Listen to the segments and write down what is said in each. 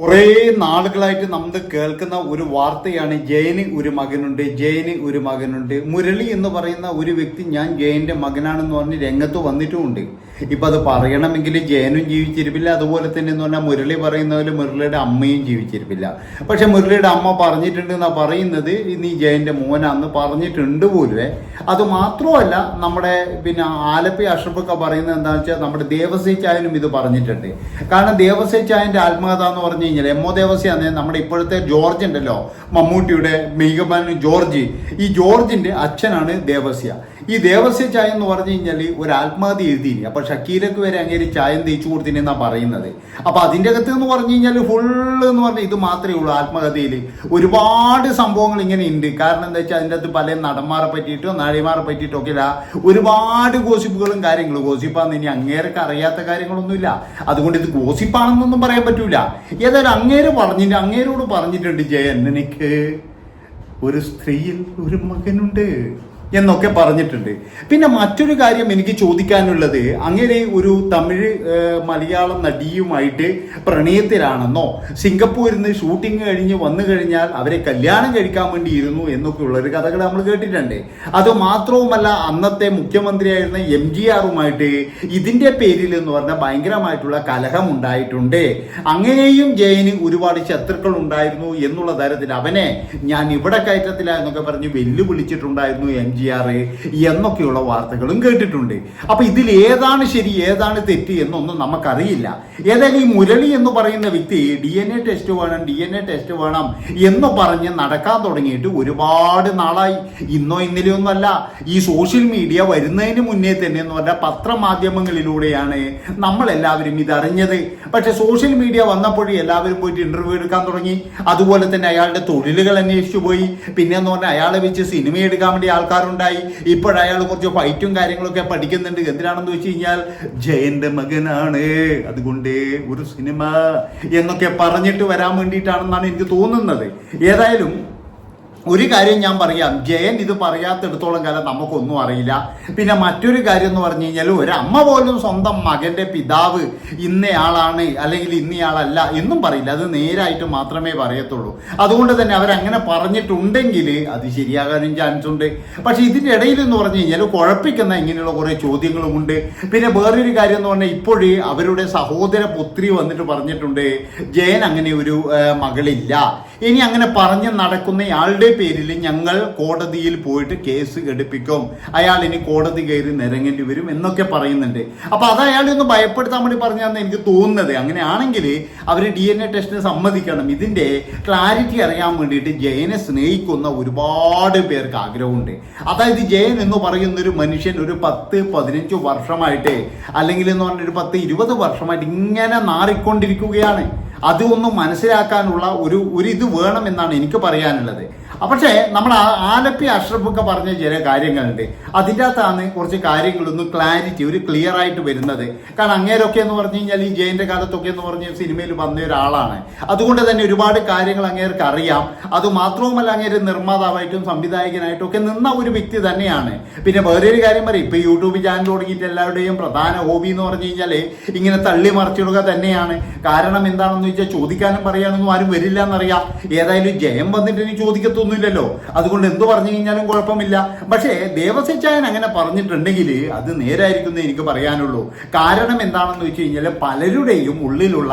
കുറേ നാളുകളായിട്ട് നമ്മൾ കേൾക്കുന്ന ഒരു വാർത്തയാണ് ജയന് ഒരു മകനുണ്ട് ജയന് ഒരു മകനുണ്ട്. മുരളി എന്ന് പറയുന്ന ഒരു വ്യക്തി ഞാൻ ജയന്റെ മകനാണെന്ന് പറഞ്ഞ് രംഗത്ത് വന്നിട്ടുമുണ്ട്. ഇപ്പൊ അത് പറയണമെങ്കിൽ ജയനും ജീവിച്ചിരിപ്പില്ല. അതുപോലെ തന്നെ എന്ന് പറഞ്ഞാൽ മുരളി പറയുന്ന പോലെ മുരളിയുടെ അമ്മയും ജീവിച്ചിരിപ്പില്ല. പക്ഷെ മുരളിയുടെ അമ്മ പറഞ്ഞിട്ടുണ്ട് എന്നാ പറയുന്നത് നീ ജയന്റെ മോനാന്ന് പറഞ്ഞിട്ടുണ്ട് പോലുവേ. അത് മാത്രമല്ല നമ്മുടെ പിന്നെ ആലപ്പി അഷ്റഫൊക്കെ പറയുന്നത് എന്താണെന്ന് വെച്ചാൽ നമ്മുടെ ദേവസ്വ ചായനും ഇത് പറഞ്ഞിട്ടുണ്ട്. കാരണം ദേവസ്വ ചായന്റെ ആത്മകഥ എന്ന് പറഞ്ഞു കഴിഞ്ഞാൽ എം ഒ നമ്മുടെ ഇപ്പോഴത്തെ ജോർജ് ഉണ്ടല്ലോ മമ്മൂട്ടിയുടെ മികമാൻ ജോർജ്. ഈ ജോർജിന്റെ അച്ഛനാണ് ദേവസ്യ. ഈ ദേവസ്യ ചായ എന്ന് പറഞ്ഞു കഴിഞ്ഞാൽ ഒരു ആത്മഹത്യ എഴുതിയില്ല അപ്പൊ ഷക്കീലക്ക് വരെ അങ്ങനെ ചായം തേച്ചു കൊടുത്തിനെന്നാ പറയുന്നത്. അപ്പൊ അതിന്റെ അകത്ത് എന്ന് പറഞ്ഞു കഴിഞ്ഞാൽ ഫുള്ള് എന്ന് പറഞ്ഞാൽ ഇത് മാത്രമേ ഉള്ളൂ ആത്മകഥയിൽ ഒരുപാട് സംഭവങ്ങൾ ഇങ്ങനെ ഉണ്ട്. കാരണം എന്താ വെച്ചാൽ അതിന്റെ അകത്ത് പല നടന്മാരെ പറ്റിയിട്ടോ നാഴിമാരെ പറ്റിയിട്ടോ ഒക്കെ ഒരുപാട് ഗോസിപ്പുകളും കാര്യങ്ങളും. ഗോസിപ്പാന്ന് ഇനി അങ്ങേരൊക്കെ അറിയാത്ത കാര്യങ്ങളൊന്നുമില്ല. അതുകൊണ്ട് ഇത് ഗോസിപ്പാണെന്നൊന്നും പറയാൻ പറ്റൂല. ഏതായാലും അങ്ങേര് പറഞ്ഞിട്ട് അങ്ങേരോട് പറഞ്ഞിട്ടുണ്ട് ജയൻ എനിക്ക് ഒരു സ്ത്രീയിൽ ഒരു മകനുണ്ട്. എന്നൊക്കെ പറഞ്ഞിട്ടുണ്ട്. പിന്നെ മറ്റൊരു കാര്യം എനിക്ക് ചോദിക്കാനുള്ളത് അങ്ങനെ ഒരു തമിഴ് മലയാളം നടിയുമായിട്ട് പ്രണയത്തിലാണെന്നോ സിംഗപ്പൂരിൽ നിന്ന് ഷൂട്ടിംഗ് കഴിഞ്ഞ് വന്നു കഴിഞ്ഞാൽ അവരെ കല്യാണം കഴിക്കാൻ വേണ്ടി ഇരുന്നു എന്നൊക്കെ ഉള്ളൊരു കഥകൾ നമ്മൾ കേട്ടിട്ടുണ്ട്. അത് മാത്രവുമല്ല അന്നത്തെ മുഖ്യമന്ത്രിയായിരുന്ന എം ജി ആറുമായിട്ട് ഇതിന്റെ പേരിൽ എന്ന് പറഞ്ഞാൽ ഭയങ്കരമായിട്ടുള്ള കലഹം ഉണ്ടായിട്ടുണ്ട്. അങ്ങനെയും ജയന് ഒരുപാട് ശത്രുക്കൾ ഉണ്ടായിരുന്നു എന്നുള്ള തരത്തിൽ അവനെ ഞാൻ ഇവിടെ കയറ്റത്തില്ല എന്നൊക്കെ പറഞ്ഞ് വെല്ലുവിളിച്ചിട്ടുണ്ടായിരുന്നു എം ജി എന്നൊക്കെയുള്ള വാർത്തകളും കേട്ടിട്ടുണ്ട്. അപ്പൊ ഇതിൽ ഏതാണ് ശരി ഏതാണ് തെറ്റ് എന്നൊന്നും നമുക്കറിയില്ല. ഏതായാലും ഈ മുരളി എന്ന് പറയുന്ന വ്യക്തി ഡി എൻ എ ടെസ്റ്റ് വേണം ഡി എൻ എ ടെസ്റ്റ് വേണം എന്ന് പറഞ്ഞ് നടക്കാൻ തുടങ്ങിയിട്ട് ഒരുപാട് നാളായി. ഇന്നോ ഇന്നലെയൊന്നുമല്ല ഈ സോഷ്യൽ മീഡിയ വരുന്നതിന് മുന്നേ തന്നെ എന്ന് പറഞ്ഞാൽ പത്രമാധ്യമങ്ങളിലൂടെയാണ് നമ്മളെല്ലാവരും ഇതറിഞ്ഞത്. പക്ഷെ സോഷ്യൽ മീഡിയ വന്നപ്പോഴും എല്ലാവരും പോയിട്ട് ഇന്റർവ്യൂ എടുക്കാൻ തുടങ്ങി. അതുപോലെ തന്നെ അയാളുടെ തൊഴിലുകൾ അന്വേഷിച്ചു പോയി. പിന്നെ എന്ന് പറഞ്ഞാൽ അയാളെ വെച്ച് സിനിമ എടുക്കാൻ വേണ്ടി ആൾക്കാരുണ്ടായി ഇപ്പോഴയാൾ കുറച്ച് ഫൈറ്റും കാര്യങ്ങളൊക്കെ പഠിക്കുന്നുണ്ട്. എന്തിനാണെന്ന് വെച്ച് കഴിഞ്ഞാൽ ജയന്റെ മകനാണ്. അതുകൊണ്ട് ഒരു സിനിമ എന്നൊക്കെ പറഞ്ഞിട്ട് വരാൻ വേണ്ടിയിട്ടാണെന്നാണ് എനിക്ക് തോന്നുന്നത്. ഏതായാലും ഒരു കാര്യം ഞാൻ പറയാം. ജയൻ ഇത് പറയാത്തിടത്തോളം കാലം നമുക്കൊന്നും അറിയില്ല. പിന്നെ മറ്റൊരു കാര്യം എന്ന് പറഞ്ഞു കഴിഞ്ഞാൽ ഒരമ്മ പോലും സ്വന്തം മകന്റെ പിതാവ് ഇന്നയാളാണ് അല്ലെങ്കിൽ ഇന്നയാളല്ല എന്നും പറയില്ല. അത് നേരായിട്ട് മാത്രമേ പറയത്തുള്ളൂ. അതുകൊണ്ട് തന്നെ അവരങ്ങനെ പറഞ്ഞിട്ടുണ്ടെങ്കിൽ അത് ശരിയാകാനും ചാൻസ് ഉണ്ട്. പക്ഷെ ഇതിന്റെ ഇടയിൽ എന്ന് പറഞ്ഞു കഴിഞ്ഞാൽ കുഴപ്പിക്കുന്ന ഇങ്ങനെയുള്ള കുറേ ചോദ്യങ്ങളുമുണ്ട്. പിന്നെ വേറൊരു കാര്യം എന്ന് പറഞ്ഞാൽ ഇപ്പോഴേ അവരുടെ സഹോദര പുത്രി വന്നിട്ട് പറഞ്ഞിട്ടുണ്ട് ജയൻ അങ്ങനെ ഒരു മകളില്ല. ഇനി അങ്ങനെ പറഞ്ഞ് നടക്കുന്നയാളുടെ പേരിൽ ഞങ്ങൾ കോടതിയിൽ പോയിട്ട് കേസ് എടുപ്പിക്കും. അയാൾ ഇനി കോടതി കയറി നിരങ്ങേണ്ടി വരും എന്നൊക്കെ പറയുന്നുണ്ട്. അപ്പൊ അത് അയാളെ ഒന്ന് ഭയപ്പെടുത്താൻ വേണ്ടി പറഞ്ഞാന്ന് എനിക്ക് തോന്നുന്നത്. അങ്ങനെയാണെങ്കിൽ അവർ ഡി എൻ എ ടെസ്റ്റിന് സമ്മതിക്കണം. ഇതിന്റെ ക്ലാരിറ്റി അറിയാൻ വേണ്ടിയിട്ട് ജയനെ സ്നേഹിക്കുന്ന ഒരുപാട് പേർക്ക് ആഗ്രഹമുണ്ട്. അതായത് ജയൻ എന്ന് പറയുന്ന ഒരു മനുഷ്യൻ ഒരു പത്ത് പതിനഞ്ച് വർഷമായിട്ട് അല്ലെങ്കിൽ എന്ന് പറഞ്ഞ ഒരു പത്ത് ഇരുപത് വർഷമായിട്ട് ഇങ്ങനെ നാറിക്കൊണ്ടിരിക്കുകയാണ്. അതൊന്നും മനസ്സിലാക്കാനുള്ള ഒരു ഒരു ഇത് വേണമെന്നാണ് എനിക്ക് പറയാനുള്ളത്. പക്ഷേ നമ്മൾ ആലപ്പി അഷ്റഫൊക്കെ പറഞ്ഞ ചില കാര്യങ്ങളുണ്ട്. അതിന്റെ അകത്താണ് കുറച്ച് കാര്യങ്ങളൊന്നും ക്ലാരിറ്റി ഒരു ക്ലിയർ ആയിട്ട് വരുന്നത്. കാരണം അങ്ങേരൊക്കെ എന്ന് പറഞ്ഞു കഴിഞ്ഞാൽ ഈ ജയന്റെ കാലത്തൊക്കെ എന്ന് പറഞ്ഞ സിനിമയിൽ വന്ന ഒരാളാണ്. അതുകൊണ്ട് തന്നെ ഒരുപാട് കാര്യങ്ങൾ അങ്ങേർക്ക് അറിയാം. അത് മാത്രവുമല്ല അങ്ങേര് നിർമ്മാതാവായിട്ടും സംവിധായകനായിട്ടും ഒക്കെ നിന്ന ഒരു വ്യക്തി തന്നെയാണ്. പിന്നെ വേറൊരു കാര്യം പറയും ഇപ്പൊ യൂട്യൂബ് ചാനൽ തുടങ്ങിയിട്ട് എല്ലാവരുടെയും പ്രധാന ഹോബി എന്ന് പറഞ്ഞു കഴിഞ്ഞാൽ ഇങ്ങനെ തള്ളി മറിച്ചിടുക തന്നെയാണ്. കാരണം എന്താണെന്ന് വെച്ചാൽ ചോദിക്കാനും പറയാനൊന്നും ആരും വരില്ല എന്നറിയാം. ഏതായാലും ജയം വന്നിട്ട് ഇനി ചോദിക്കത്തൊന്നുമില്ലല്ലോ അതുകൊണ്ട് എന്ത് പറഞ്ഞു കഴിഞ്ഞാലും കുഴപ്പമില്ല. പക്ഷേ ദേവസ്വച്ചായൻ അങ്ങനെ പറഞ്ഞിട്ടുണ്ടെങ്കിൽ അത് നേരായിരിക്കും എനിക്ക് പറയാനുള്ളൂ. കാരണം എന്താണെന്ന് വെച്ച് കഴിഞ്ഞാൽ പലരുടെയും ഉള്ളിലുള്ള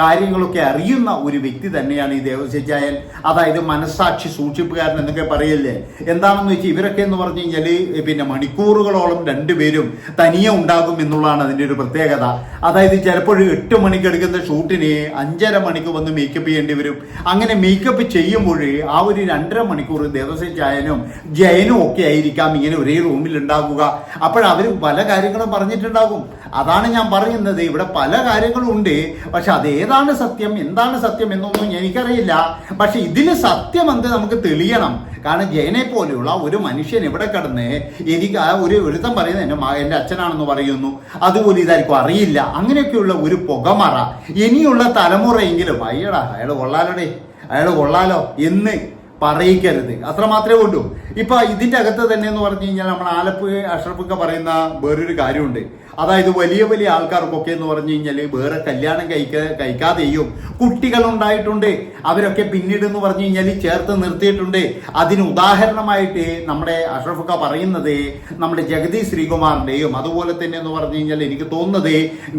കാര്യങ്ങളൊക്കെ അറിയുന്ന ഒരു വ്യക്തി തന്നെയാണ് ഈ ദേവസ്വച്ചായൻ അതായത് മനസ്സാക്ഷി സൂക്ഷിപ്പുകാരൻ എന്നൊക്കെ പറയല്ലേ. എന്താണെന്ന് വെച്ചാൽ ഇവരൊക്കെ എന്ന് പറഞ്ഞു കഴിഞ്ഞാൽ പിന്നെ മണിക്കൂറുകളോളം രണ്ടുപേരും തനിയെ ഉണ്ടാകും എന്നുള്ളതാണ് അതിന്റെ ഒരു പ്രത്യേകത. അതായത് ചിലപ്പോഴും എട്ട് മണിക്ക് എടുക്കുന്ന ഷൂട്ടിന് അഞ്ചര മണിക്ക് വന്ന് മേക്കപ്പ് ചെയ്യേണ്ടി വരും. അങ്ങനെ മേക്കപ്പ് ചെയ്യുമ്പോൾ ആ ഒരു രണ്ടര മണിക്കൂർ ദേവസ്വം ചായനും ജയനും ഒക്കെ ആയിരിക്കാം ഇങ്ങനെ ഒരേ റൂമിൽ ഉണ്ടാകുക അപ്പോഴവർ പല കാര്യങ്ങളും പറഞ്ഞിട്ടുണ്ടാകും. അതാണ് ഞാൻ പറയുന്നത്. ഇവിടെ പല കാര്യങ്ങളും ഉണ്ട്. പക്ഷെ അതേതാണ് സത്യം? എന്താണ് സത്യം എന്നൊന്നും എനിക്കറിയില്ല. പക്ഷെ ഇതിൽ സത്യം എന്ത് നമുക്ക് തെളിയണം. കാരണം ജയനെ പോലെയുള്ള ഒരു മനുഷ്യൻ ഇവിടെ കിടന്ന് എനിക്ക് ആ ഒരു ഒരുത്തം പറയുന്നത് എന്റെ എന്റെ അച്ഛനാണെന്ന് പറയുന്നു. അതുപോലെ ഇതായിരിക്കും. അറിയില്ല. അങ്ങനെയൊക്കെയുള്ള ഒരു പുകമറ. ഇനിയുള്ള തലമുറയെങ്കിലും അയ്യടാ അയാൾ കൊള്ളാലോടെ. അയാൾ കൊള്ളാലോ. എന്ന് പറയിക്കരുത്. അത്ര മാത്രമേ ഉള്ളൂ. ഇപ്പൊ ഇതിന്റെ അകത്ത് തന്നെ എന്ന് പറഞ്ഞു കഴിഞ്ഞാൽ നമ്മൾ ആലപ്പുഴ അഷ്റഫൊക്കെ പറയുന്ന വേറൊരു കാര്യമുണ്ട്. അതായത് വലിയ വലിയ ആൾക്കാർക്കൊക്കെ എന്ന് പറഞ്ഞു കഴിഞ്ഞാൽ വേറെ കല്യാണം കഴിക്ക കഴിക്കാതെയും കുട്ടികൾ ഉണ്ടായിട്ടുണ്ട് അവരൊക്കെ പിന്നീട് എന്ന് പറഞ്ഞു കഴിഞ്ഞാൽ ചേർത്ത് നിർത്തിയിട്ടുണ്ട്. അതിന് ഉദാഹരണമായിട്ട് നമ്മുടെ അഷ്റഫൊക്കെ പറയുന്നത് നമ്മുടെ ജഗദീഷ് ശ്രീകുമാറിന്റെയും അതുപോലെ തന്നെ എന്ന് പറഞ്ഞു കഴിഞ്ഞാൽ എനിക്ക് തോന്നുന്നത്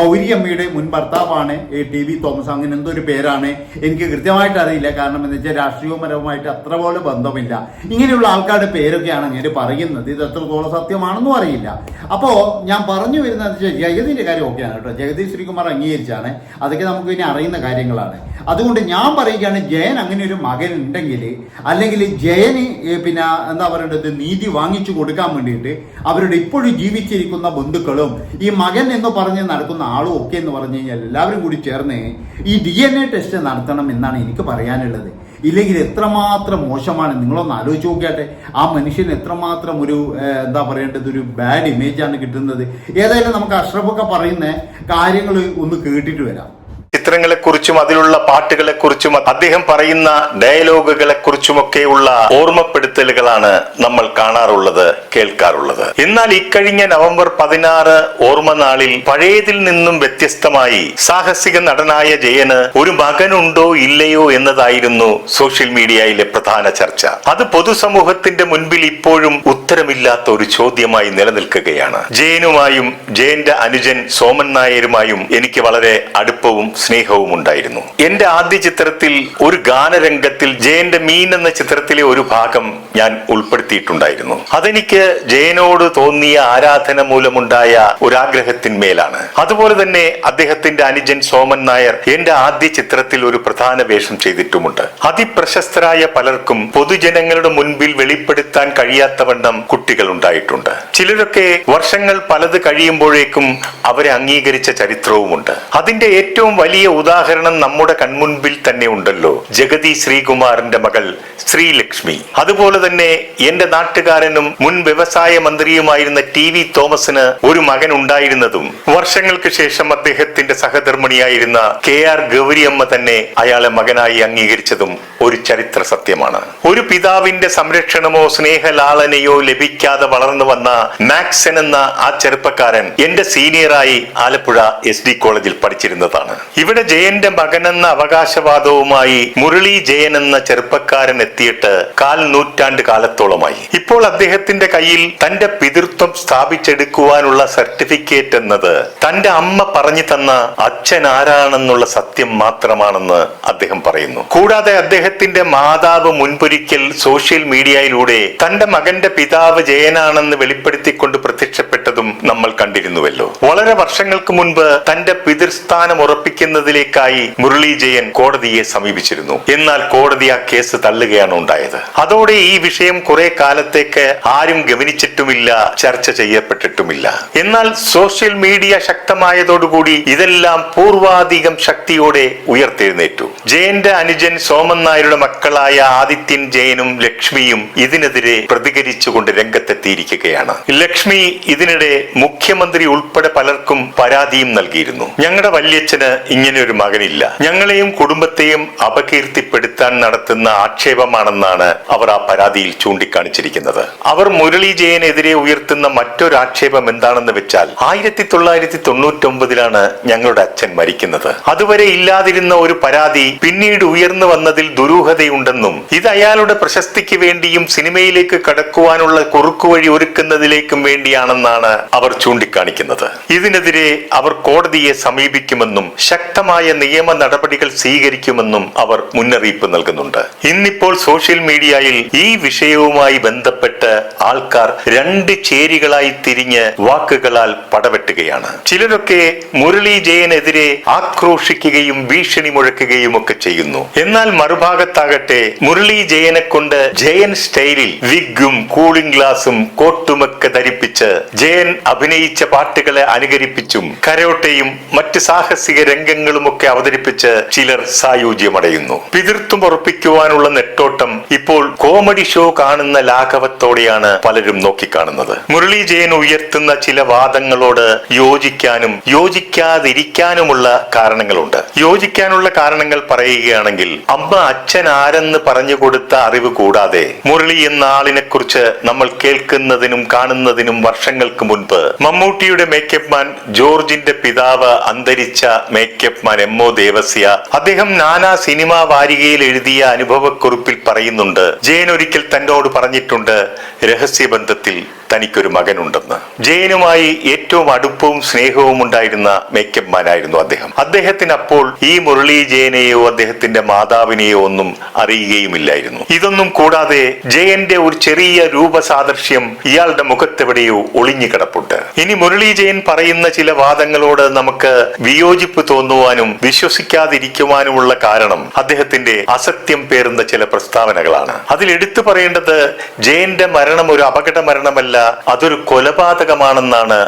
ഗൗരിയമ്മയുടെ മുൻ ഭർത്താവാണ് ടി വി തോമസ്. അങ്ങനെ എന്തോ ഒരു പേരാണ്? എനിക്ക് കൃത്യമായിട്ട് അറിയില്ല. കാരണം എന്ന് വെച്ചാൽ രാഷ്ട്രീയപരമായിട്ട് അത്ര പോലെ ബന്ധമില്ല. ഇങ്ങനെയുള്ള ആൾക്കാരുടെ പേരൊക്കെയാണ് അങ്ങനെ പറയുന്നത്. ഇത് എത്രത്തോളം സത്യമാണെന്നും അറിയില്ല. അപ്പോൾ ഞാൻ പറഞ്ഞു വരുന്നത് വെച്ചാൽ ജഗതിന്റെ കാര്യം ഒക്കെയാണ് കേട്ടോ. ജഗതി ശ്രീകുമാർ അംഗീകരിച്ചാണ്. അതൊക്കെ നമുക്ക് ഇനി അറിയുന്ന കാര്യങ്ങളാണ്. അതുകൊണ്ട് ഞാൻ പറയുകയാണ് ജയൻ അങ്ങനെ ഒരു മകൻ ഉണ്ടെങ്കിൽ അല്ലെങ്കിൽ ജയന് പിന്നെ എന്താ പറയേണ്ടത് നീതി വാങ്ങിച്ചു കൊടുക്കാൻ വേണ്ടിയിട്ട് അവരുടെ ഇപ്പോഴും ജീവിച്ചിരിക്കുന്ന ബന്ധുക്കളും ഈ മകൻ എന്ന് പറഞ്ഞ് നടക്കുന്ന ആളും ഒക്കെ എന്ന് പറഞ്ഞു കഴിഞ്ഞാൽ എല്ലാവരും കൂടി ചേർന്ന് ഈ ഡി ടെസ്റ്റ് നടത്തണം എന്നാണ് എനിക്ക് പറയാനുള്ളത്. ഇല്ലെങ്കിൽ എത്രമാത്രം മോശമാണ്? നിങ്ങളൊന്ന് ആലോചിച്ച് നോക്കിയാട്ടെ. ആ മനുഷ്യന് എത്രമാത്രം ഒരു എന്താ പറയേണ്ടത്? ഒരു ബാഡ് ഇമേജ് ആണ് കിട്ടുന്നത്. ഏതായാലും നമുക്ക് അഷ്റഫൊക്കെ പറയുന്ന കാര്യങ്ങൾ ഒന്ന് കേട്ടിട്ട് വരാം. ചിത്രങ്ങളെക്കുറിച്ചും അതിലുള്ള പാട്ടുകളെക്കുറിച്ചും അദ്ദേഹം പറയുന്ന ഡയലോഗുകളെ കുറിച്ചുമൊക്കെയുള്ള ഓർമ്മപ്പെടുത്തലുകളാണ് നമ്മൾ കാണാറുള്ളത് കേൾക്കാറുള്ളത്. എന്നാൽ ഇക്കഴിഞ്ഞ നവംബർ പതിനാറ് ഓർമ്മ നാളിൽ പഴയതിൽ നിന്നും വ്യത്യസ്തമായി സാഹസിക നടനായ ജയന് ഒരു മകനുണ്ടോ ഇല്ലയോ എന്നതായിരുന്നു സോഷ്യൽ മീഡിയയിലെ പ്രധാന ചർച്ച. അത് പൊതുസമൂഹത്തിന്റെ മുൻപിൽ ഇപ്പോഴും ഉത്തരമില്ലാത്ത ഒരു ചോദ്യമായി നിലനിൽക്കുകയാണ്. ജയനുമായും ജയന്റെ അനുജൻ സോമൻ നായരുമായും എനിക്ക് വളരെ അടുപ്പവും സ്നേഹവും ഉണ്ടായിരുന്നു എന്റെ ആദ്യ ചിത്രത്തിൽ ഒരു ഗാനരംഗത്തിൽ ജയന്റെ മീൻ എന്ന ചിത്രത്തിലെ ഒരു ഭാഗം ഞാൻ ഉൾപ്പെടുത്തിയിട്ടുണ്ടായിരുന്നു. അതെനിക്ക് ജയനോട് തോന്നിയ ആരാധന മൂലമുണ്ടായ ഒരു ആഗ്രഹത്തിന്മേലാണ് അതുപോലെ തന്നെ അദ്ദേഹത്തിന്റെ അനുജൻ സോമൻ നായർ എന്റെ ആദ്യ ചിത്രത്തിൽ ഒരു പ്രധാന വേഷം ചെയ്തിട്ടുമുണ്ട്. അതിപ്രശസ്തരായ പലർക്കും പൊതുജനങ്ങളുടെ മുൻപിൽ വെളിപ്പെടുത്താൻ കഴിയാത്തവണ്ണം കുട്ടികൾ ഉണ്ടായിട്ടുണ്ട് ചിലരൊക്കെ വർഷങ്ങൾ പലത് കഴിയുമ്പോഴേക്കും അവരെ അംഗീകരിച്ച ചരിത്രവുമുണ്ട്. അതിന്റെ ഏറ്റവും വലിയ ഉദാഹരണം നമ്മുടെ കൺമുൻപിൽ തന്നെ ഉണ്ടല്ലോ. ജഗതി ശ്രീകുമാറിന്റെ മകൾ ശ്രീലക്ഷ്മി. അതുപോലെ തന്നെ എന്റെ നാട്ടുകാരനും മുൻ വ്യവസായ മന്ത്രിയുമായിരുന്ന ടി വി തോമസിന് ഒരു മകൻ ഉണ്ടായിരുന്നതും. വർഷങ്ങൾക്ക് ശേഷം അദ്ദേഹത്തിന്റെ സഹധർമ്മിണിയായിരുന്ന കെ ആർ ഗൗരിയമ്മ തന്നെ അയാളെ മകനായി അംഗീകരിച്ചതും ഒരു ചരിത്ര സത്യമാണ്. ഒരു പിതാവിന്റെ സംരക്ഷണമോ സ്നേഹലാളനയോ ലഭിക്കാതെ വളർന്നു വന്ന മാക്സൻ എന്ന ആ ചെറുപ്പക്കാരൻ എന്റെ സീനിയറായി ആലപ്പുഴ എസ് ഡി കോളേജിൽ പഠിച്ചിരുന്നതാണ്. ഇവിടെ ജയന്റെ മകൻ എന്ന അവകാശവാദവുമായി മുരളി ജയൻ എന്ന ചെറുപ്പക്കാരൻ എത്തിയിട്ട് കാൽ നൂറ്റാണ്ട് കാലത്തോളമായി. ഇപ്പോൾ അദ്ദേഹത്തിന്റെ കയ്യിൽ തന്റെ പിതൃത്വം സ്ഥാപിച്ചെടുക്കുവാനുള്ള സർട്ടിഫിക്കറ്റ് എന്നത് തന്റെ അമ്മ പറഞ്ഞു തന്ന അച്ഛൻ ആരാണെന്നുള്ള സത്യം മാത്രമാണെന്ന് അദ്ദേഹം പറയുന്നു. കൂടാതെ അദ്ദേഹത്തിന്റെ മാതാവ് മുൻപൊരിക്കൽ സോഷ്യൽ മീഡിയയിലൂടെ തന്റെ മകന്റെ പിതാവ് ജയനാണെന്ന് വെളിപ്പെടുത്തിക്കൊണ്ട് പ്രത്യക്ഷപ്പെട്ടതും നമ്മൾ കണ്ടിരുന്നുവല്ലോ. വളരെ വർഷങ്ങൾക്ക് മുൻപ് തന്റെ പിതൃസ്ഥാനം ഉറപ്പിക്കുന്നതിലേക്കായി മുരളി ജയൻ കോടതിയെ സമീപിച്ചിരുന്നു. എന്നാൽ കോടതി ആ കേസ് തള്ളുകയാണ് ഉണ്ടായത്. അതോടെ ഈ വിഷയം കുറെ കാലത്തേക്ക് ആരും ഗവനിച്ചിട്ടുമില്ല ചർച്ച ചെയ്യപ്പെട്ടിട്ടുമില്ല. എന്നാൽ സോഷ്യൽ മീഡിയ ശക്തമായതോടുകൂടി ഇതെല്ലാം പൂർവാധികം ശക്തിയോടെ ഉയർത്തെഴുന്നേറ്റു. ജയന്റെ അനുജൻ സോമൻ നായരുടെ മക്കളായ ആദിത്യൻ ജയനും ലക്ഷ്മിയും ഇതിനെതിരെ പ്രതികരിച്ചുകൊണ്ട് രംഗത്തെത്തിയിരിക്കുകയാണ്. ലക്ഷ്മി ഇതിനിടെ മുഖ്യമന്ത്രി ഉൾപ്പെടെ പലർക്കും പരാതിയും നൽകിയിരുന്നു. ഞങ്ങളുടെ വല്യച്ഛന് ഇങ്ങനെ ഒരു മകനില്ല. ഞങ്ങളെയും കുടുംബത്തെയും അപകീർത്തിപ്പെടുത്താൻ നടത്തുന്ന ആക്ഷേപമാണെന്നാണ് അവർ ആ പരാതിയിൽ ചൂണ്ടിക്കാണിച്ചിരിക്കുന്നത്. അവർ മുരളി ജയനെതിരെ ഉയർത്തുന്ന മറ്റൊരു ആക്ഷേപം എന്താണെന്ന് വെച്ചാൽ ആയിരത്തി തൊള്ളായിരത്തി തൊണ്ണൂറ്റി ഒമ്പതിലാണ് ഞങ്ങളുടെ അച്ഛൻ മരിക്കുന്നത്. അതുവരെ ഇല്ലാതിരുന്ന ഒരു പരാതി പിന്നീട് ഉയർന്നു വന്നതിൽ ദുരൂഹതയുണ്ടെന്നും ഇത് അയാളുടെ പ്രശസ്തിക്ക് വേണ്ടിയും സിനിമയിലേക്ക് കടക്കുവാനുള്ള കുറുക്കുവഴി ഒരുക്കുന്നതിലേക്കും വേണ്ടിയാണെന്നാണ് അവർ ചൂണ്ടിക്കാണിക്കുന്നത്. ഇതിനെതിരെ അവർ കോടതിയെ സമീപിക്കുമെന്നും ശക്തമായ നിയമ നടപടികൾ സ്വീകരിക്കുമെന്നും അവർ മുന്നറിയിപ്പ് നൽകുന്നുണ്ട്. ഇന്നിപ്പോൾ സോഷ്യൽ മീഡിയയിൽ ഈ വിഷയവുമായി ബന്ധപ്പെട്ട് ആൾക്കാർ രണ്ട് ചേരികളായി തിരിഞ്ഞ് വാക്കുകളാൽ പടവെട്ടുകയാണ്. ചിലരൊക്കെ മുരളി ജയനെതിരെ ആക്രോശിക്കുകയും ഭീഷണി മുഴക്കുകയും ഒക്കെ ചെയ്യുന്നു. എന്നാൽ മറുഭാഗത്താകട്ടെ മുരളി ജയനെ കൊണ്ട് ജയൻ സ്റ്റൈലിൽ വിഗും കൂളിംഗ് ഗ്ലാസും കോട്ടുമൊക്കെ ധരിപ്പിച്ച് ജയൻ അഭിനയിച്ച പാട്ടുകളെ അനുകരിപ്പിച്ചും കരോട്ടയും മറ്റ് സാഹസിക രംഗങ്ങളുമൊക്കെ അവതരിപ്പിച്ച് ചിലർ സായുജ്യമടയുന്നു. പിതൃത്വം ഉറപ്പിക്കുവാനുള്ള നെട്ടോട്ടം ഇപ്പോൾ കോമഡി ഷോ കാണുന്ന ലാഘവത്തോടെയാണ് പലരും നോക്കിക്കാണുന്നത്. മുരളി ജയൻ ഉയർത്തുന്ന ചില വാദങ്ങളോട് യോജിക്കാനും യോജിക്കാതിരിക്കാനുമുള്ള കാരണങ്ങളുണ്ട്. യോജിക്കാനുള്ള കാരണങ്ങൾ പറയുകയാണെങ്കിൽ അമ്മ അച്ഛൻ ആരെന്ന് പറഞ്ഞു കൊടുത്ത അറിവ് കൂടാതെ മുരളി എന്ന ആളിനെ കുറിച്ച് നമ്മൾ കേൾക്കുന്നതിനും കാണുന്നതിനും വർഷങ്ങൾക്ക് മുൻപ് മമ്മൂട്ടിയുടെ മേക്കപ്പ് മാൻ ജോർജിന്റെ പിതാവ് അന്തരിച്ച makeup man M O Devassy. അദ്ദേഹം നാനാ സിനിമാ വാരികയിൽ എഴുതിയ അനുഭവക്കുറിപ്പിൽ പറയുന്നുണ്ട്. ജയൻ ഒരിക്കൽ തന്നോട് പറഞ്ഞിട്ടുണ്ട് രഹസ്യബന്ധത്തിൽ തനിക്കൊരു മകനുണ്ടെന്ന്. ജയനുമായി ഏറ്റവും അടുപ്പവും സ്നേഹവും ഉണ്ടായിരുന്ന മേക്കപ്പ് മാനായിരുന്നു അദ്ദേഹം. അദ്ദേഹത്തിന് അപ്പോൾ ഈ മുരളി ജയനെയോ അദ്ദേഹത്തിന്റെ മാതാവിനെയോ ഒന്നും അറിയുകയുമില്ലായിരുന്നു. ഇതൊന്നും കൂടാതെ ജയന്റെ ഒരു ചെറിയ രൂപസാദൃശ്യം ഇയാളുടെ മുഖത്തെവിടെയോ ഒളിഞ്ഞു കിടപ്പുണ്ട്. ഇനി മുരളി ജയൻ പറയുന്ന ചില വാദങ്ങളോട് നമുക്ക് വിയോജിപ്പ് തോന്നുവാനും വിശ്വസിക്കാതിരിക്കുവാനുമുള്ള കാരണം അദ്ദേഹത്തിന്റെ അസത്യം പേറുന്ന ചില പ്രസ്താവനകളാണ്. അതിൽ എടുത്തു പറയേണ്ടത് ജയന്റെ മരണം ഒരു അപകട മരണമല്ല അതൊരു കൊലപാതകമാണെന്നാണ്